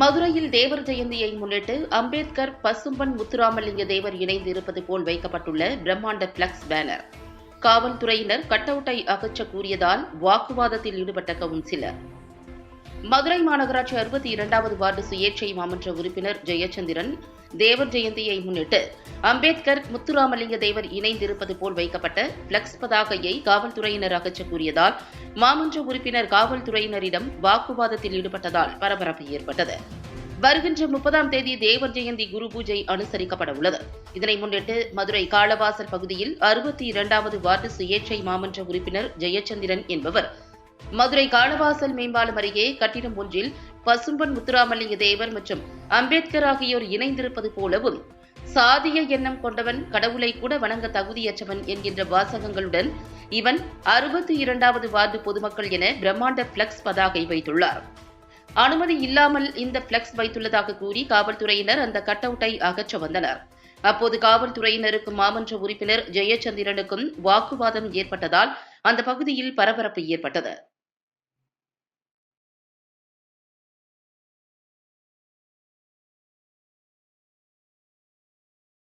மதுரையில் தேவர் ஜெயந்தியை முன்னிட்டு அம்பேத்கர் பசும்பன் முத்துராமலிங்க தேவர் இணைந்து இருப்பது போல் வைக்கப்பட்டுள்ள பிரம்மாண்ட பிளக்ஸ் பேனர். காவல்துறையினர் கட்டவுட்டை அகற்ற கூறியதால் வாக்குவாதத்தில் ஈடுபட்ட கவுன்சிலர். மதுரை மாநகராட்சி அறுபத்தி இரண்டாவது வார்டு சுயேட்சை மாமன்ற உறுப்பினர் ஜெயச்சந்திரன் தேவர் ஜெயந்தியை முன்னிட்டு அம்பேத்கர் முத்துராமலிங்க தேவர் இணைந்திருப்பது போல் வைக்கப்பட்ட பிளக்ஸ் பதாகையை காவல்துறையினர் அகற்ற கூறியதால் மாமன்ற உறுப்பினர் காவல்துறையினரிடம் வாக்குவாதத்தில் ஈடுபட்டதால் பரபரப்பு ஏற்பட்டது. வருகின்ற முப்பதாம் தேதி தேவர் ஜெயந்தி குரு பூஜை அனுசரிக்கப்பட உள்ளது இதனை முன்னிட்டு மதுரை காளவாசல் பகுதியில் அறுபத்தி இரண்டாவது வார்டு சுயேட்சை மாமன்ற உறுப்பினர் ஜெயச்சந்திரன் என்பவர். மதுரை காளவாசல் மேம்பாலம் அருகே கட்டிடம் ஒன்றில் பசும்பன் முத்துராமலிங்க தேவர் மற்றும் அம்பேத்கர் ஆகியோர் இணைந்திருப்பது போலவும் சாதிய எண்ணம் கொண்டவன் கடவுளை கூட வணங்க தகுதியற்றவன் என்கின்ற வாசகங்களுடன் இவன் அறுபத்தி இரண்டாவது வார்டு பொதுமக்கள் என பிரம்மாண்ட பிளக்ஸ் பதாகை வைத்துள்ளார். அனுமதி இல்லாமல் இந்த பிளக்ஸ் வைத்துள்ளதாக கூறி காவல்துறையினர் அந்த கட்டவுட்டை அகற்ற வந்தனர். அப்போது காவல்துறையினருக்கும் மாமன்ற உறுப்பினர் ஜெயச்சந்திரனுக்கும் வாக்குவாதம் ஏற்பட்டதால் அந்த பகுதியில் பரபரப்பு ஏற்பட்டது.